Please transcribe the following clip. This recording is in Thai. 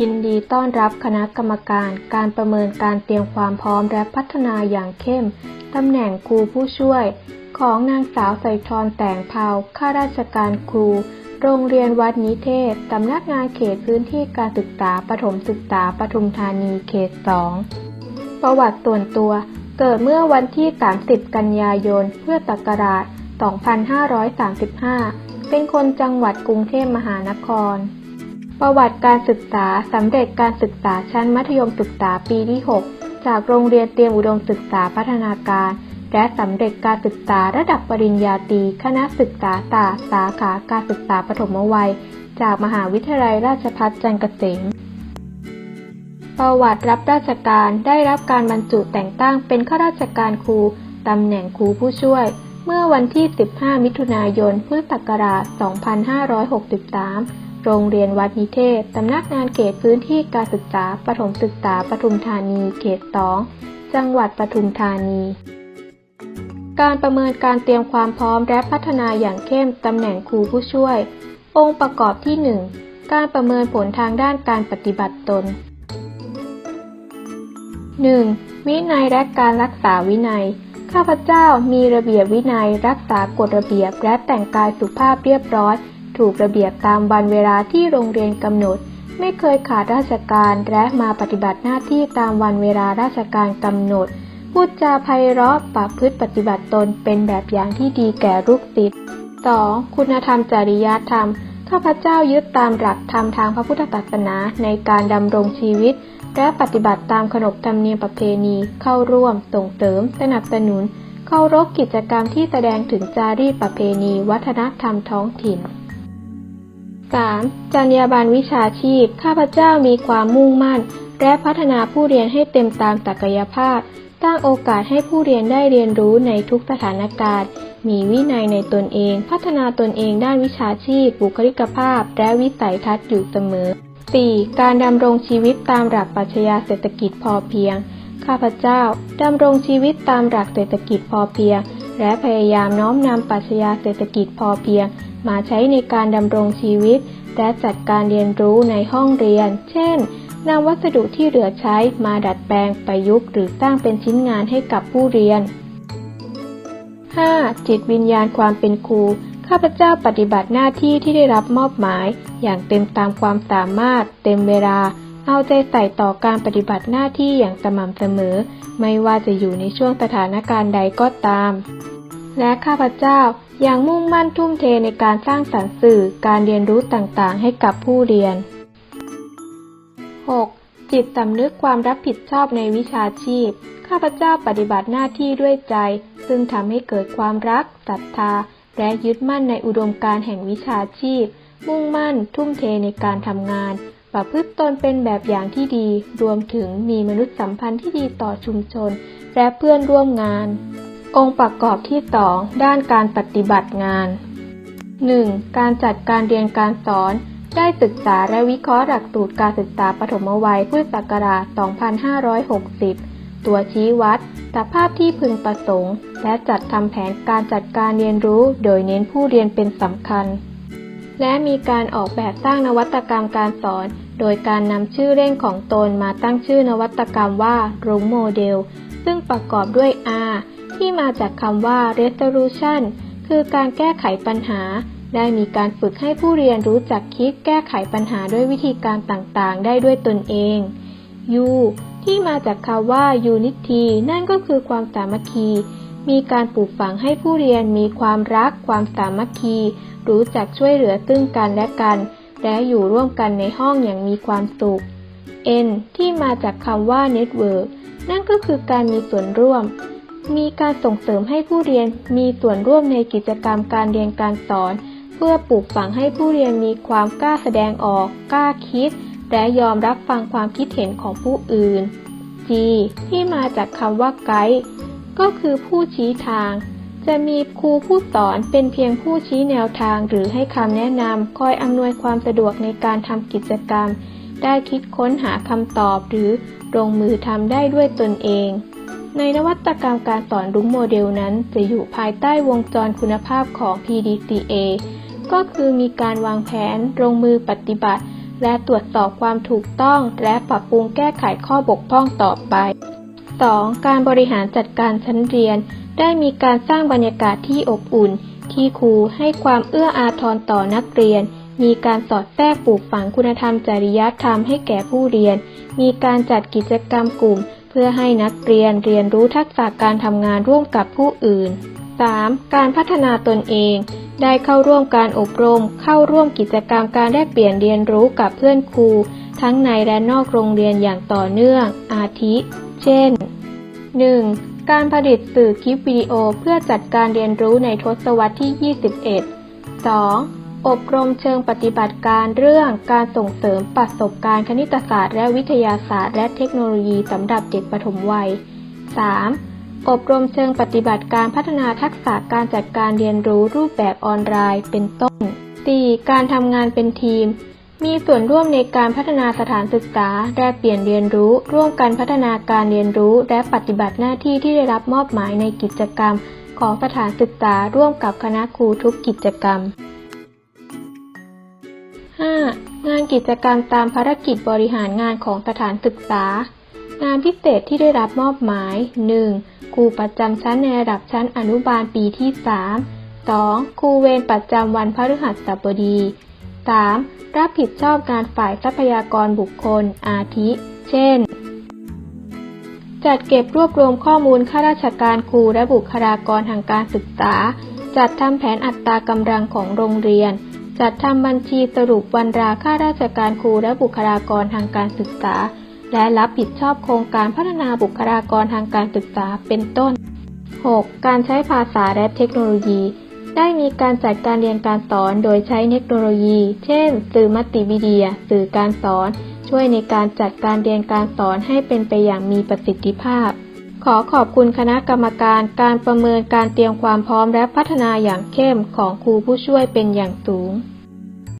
ยินดีต้อนรับคณะกรรมการการประเมินการเตรียมความพร้อมและพัฒนาอย่างเข้ม ตำแหน่งครูผู้ช่วย ของนางสาวไสทรแต่งเภาข้าราชการครู โรงเรียนวัดนิเทศ สำนักงานเขตพื้นที่การศึกษาประถมศึกษาปทุมธานีเขต 2 ประวัติส่วนตัว เกิดเมื่อวันที่ 30 กันยายนเพื่อศักราช 2535 เป็นคนจังหวัดกรุงเทพมหานคร ประวัติการศึกษาสำเร็จการศึกษาชั้นมัธยมศึกษาปีที่ 6 จากโรงเรียนเตรียมอุดมศึกษาพัฒนาการ และสำเร็จการศึกษาระดับปริญญาตรีคณะศึกษาศาสตร์สาขาการศึกษาปฐมวัย จากมหาวิทยาลัยราชภัฏจันทร์เกษมประวัติรับราชการได้รับการบรรจุแต่งตั้งเป็นข้าราชการครูตำแหน่งครูผู้ช่วย เมื่อวันที่ 15 มิถุนายน พุทธศักราช 2563 โรงเรียนวัดนิเทศ สำนักงานเขตพื้นที่การศึกษาปฐมศึกษาปทุมธานี เขต 2 จังหวัดปทุมธานี การประเมินการเตรียมความพร้อมและพัฒนาอย่างเข้มตำแหน่งครูผู้ช่วย องค์ประกอบที่ 1 การประเมินผลทางด้านการปฏิบัติตน 1. วินัยและการรักษาวินัย ข้าพเจ้ามีระเบียบวินัย รักษากฎระเบียบและแต่งกายสุภาพเรียบร้อย ถูกระเบียบตามวันเวลาที่โรงเรียนกำหนด ไม่เคยขาดราชการและมาปฏิบัติหน้าที่ตามวันเวลาราชการกำหนด พูดจาไพเราะปากพฤติปฏิบัติตนเป็นแบบอย่างที่ดีแก่ลูกศิษย์ 2. คุณธรรมจริยธรรม ข้าพเจ้ายึดตามหลักธรรมทางพระพุทธศาสนาในการดำรงชีวิต และปฏิบัติตามขนบธรรมเนียมประเพณี เข้าร่วม ส่งเสริม สนับสนุน เคารพกิจกรรมที่แสดงถึงจารีตประเพณี วัฒนธรรมท้องถิ่น 3. จรรยาบรรณวิชาชีพ ข้าพเจ้ามีความมุ่งมั่น และพัฒนาผู้เรียนให้เต็มตามศักยภาพ ตั้งโอกาสให้ผู้เรียนได้เรียนรู้ในทุกสถานการณ์ มีวินัยในตนเอง พัฒนาตนเองด้านวิชาชีพ บุคลิกภาพ และวิสัยทัศน์อยู่เสมอ 4. การดำรงชีวิตตามหลักปรัชญาเศรษฐกิจพอเพียง ข้าพเจ้าดำรงชีวิตตามหลักเศรษฐกิจพอเพียง และพยายามน้อมนำปรัชญาเศรษฐกิจพอเพียง มาใช้ในการดำรงชีวิต และจัดการเรียนรู้ในห้องเรียน เช่นนำวัสดุที่เหลือใช้มาดัดแปลงประยุกต์หรือสร้างเป็นชิ้นงานให้กับผู้เรียน 5. จิตวิญญาณความเป็นครู ข้าพเจ้าปฏิบัติหน้าที่ที่ได้รับมอบหมาย อย่างเต็มตามความสามารถ เต็มเวลา เอาใจใส่ต่อการปฏิบัติหน้าที่อย่างสม่ำเสมอ ไม่ว่าจะอยู่ในช่วงสถานการณ์ใดก็ตาม และข้าพเจ้า ยังมุ่งมั่นทุ่มเทในการสร้างสรรค์สื่อการเรียนรู้ต่างๆ ให้กับผู้เรียน 6. จิตสำนึกความรับผิดชอบในวิชาชีพ ข้าพเจ้าปฏิบัติหน้าที่ด้วยใจ ซึ่งทำให้เกิดความรักศรัทธา และยึดมั่นในอุดมการแห่งวิชาชีพ มุ่งมั่น ทุ่มเทในการทำงาน ประพฤติตนเป็นแบบอย่างที่ดี รวมถึงมีมนุษยสัมพันธ์ที่ดีต่อชุมชน และเพื่อนร่วมงาน องค์ประกอบที่ 2 ด้านการปฏิบัติงาน 1. การจัดการเรียนการสอน ได้ศึกษาและวิเคราะห์หลักสูตรการศึกษาปฐมวัยพุทธศักราช 2560 ตัวชี้วัด สภาพที่พึงประสงค์ และจัดทำแผนการจัดการเรียนรู้ โดยเน้นผู้เรียนเป็นสำคัญ และมีการออกแบบสร้างนวัตกรรมการสอน โดยการนำชื่อเล่นของตนมาตั้งชื่อนวัตกรรมว่า รุ้งโมเดล ซึ่งประกอบด้วย R ที่มาจากคำว่า resolution คือการแก้ไขปัญหา ได้มีการฝึกให้ผู้เรียนรู้จักคิดแก้ไขปัญหาด้วยวิธีการต่างๆ ได้ด้วยตนเอง U ที่มาจากคำว่า unity นั่นก็คือความสามัคคี มีการปลูกฝังให้ผู้เรียนมีความรัก ความสามัคคี รู้จักช่วยเหลือซึ่งกันและกัน และอยู่ร่วมกันในห้องอย่างมีความสุข N ที่มาจากคำว่า network นั่นก็คือการมีส่วนร่วม มีการส่งเสริมให้ผู้เรียนมีส่วนร่วมในกิจกรรมการเรียนการสอน เพื่อปลูกฝังให้ผู้เรียนมีความกล้าแสดงออก กล้าคิด และยอมรับฟังความคิดเห็นของผู้อื่น G ที่มาจากคำว่าไกด์ก็คือผู้ชี้ทาง จะมีครูผู้สอนเป็นเพียงผู้ชี้แนวทางหรือให้คำแนะนำคอยอำนวยความสะดวกในการทำกิจกรรม ได้คิดค้นหาคำตอบหรือลงมือทำได้ด้วยตนเอง ในนวัตกรรมการสอนรุ้งโมเดลนั้นจะอยู่ภายใต้วงจรคุณภาพของ PDCA ก็คือมีการวางแผน ลงมือปฏิบัติ และตรวจสอบความถูกต้อง และปรับปรุงแก้ไขข้อบกพร่องต่อไป 2. การบริหารจัดการชั้นเรียน ได้มีการสร้างบรรยากาศที่อบอุ่น ที่ครูให้ความเอื้ออาทรต่อนักเรียน มีการสอดแทรกปลูกฝังคุณธรรมจริยธรรมให้แก่ผู้เรียน มีการจัดกิจกรรมกลุ่ม เพื่อให้นักเรียนเรียนรู้ทักษะการทำงานร่วมกับผู้อื่น 3. การพัฒนาตนเอง ได้เข้าร่วมการอบรม เข้าร่วมกิจกรรมการแลกเปลี่ยนเรียนรู้กับเพื่อนครู ทั้งในและนอกโรงเรียนอย่างต่อเนื่อง อาทิ เช่น 1. การผลิตสื่อคลิปวิดีโอเพื่อจัดการเรียนรู้ในทศวรรษที่ 21 2. อบรมเชิงปฏิบัติการเรื่องการส่งเสริมประสบการณ์คณิตศาสตร์และวิทยาศาสตร์และเทคโนโลยีสำหรับเด็กปฐมวัย 3. อบรมเชิงปฏิบัติการพัฒนาทักษะการจัดการเรียนรู้รูปแบบออนไลน์เป็นต้น 4. การทำงานเป็นทีม มีส่วนร่วมในการพัฒนาสถานศึกษาแลกเปลี่ยนเรียนรู้ ร่วมกันพัฒนาการเรียนรู้และปฏิบัติหน้าที่ที่ได้รับมอบหมายในกิจกรรม ของสถานศึกษาร่วมกับคณะครูทุกกิจกรรม 5. งานกิจกรรมตามภารกิจบริหารงานของสถานศึกษา งานพิเศษที่ได้รับมอบหมาย 1. ครูประจำชั้นในระดับชั้นอนุบาลปีที่ 3 2. ครูเวรประจำวันพฤหัสบดี 3. รับผิดชอบงานฝ่ายทรัพยากรบุคคล อาทิ เช่น จัดเก็บรวบรวมข้อมูลข้าราชการครูและบุคลากรทางการศึกษา จัดทำแผนอัตรากำลังของโรงเรียน จัดทำบัญชีสรุปวันราข้าราชการครูและบุคลากรทางการศึกษา และรับผิดชอบโครงการพัฒนาบุคลากรทางการศึกษาเป็นต้น 6. การใช้ภาษาและเทคโนโลยี ได้มีการจัดการเรียนการสอนโดยใช้เทคโนโลยี เช่น สื่อมัลติมีเดีย สื่อการสอน ช่วยในการจัดการเรียนการสอนให้เป็นไปอย่างมีประสิทธิภาพ ขอขอบคุณคณะกรรมการการประเมินการเตรียมความพร้อมและพัฒนาอย่างเข้มของครูผู้ช่วยเป็นอย่างสูง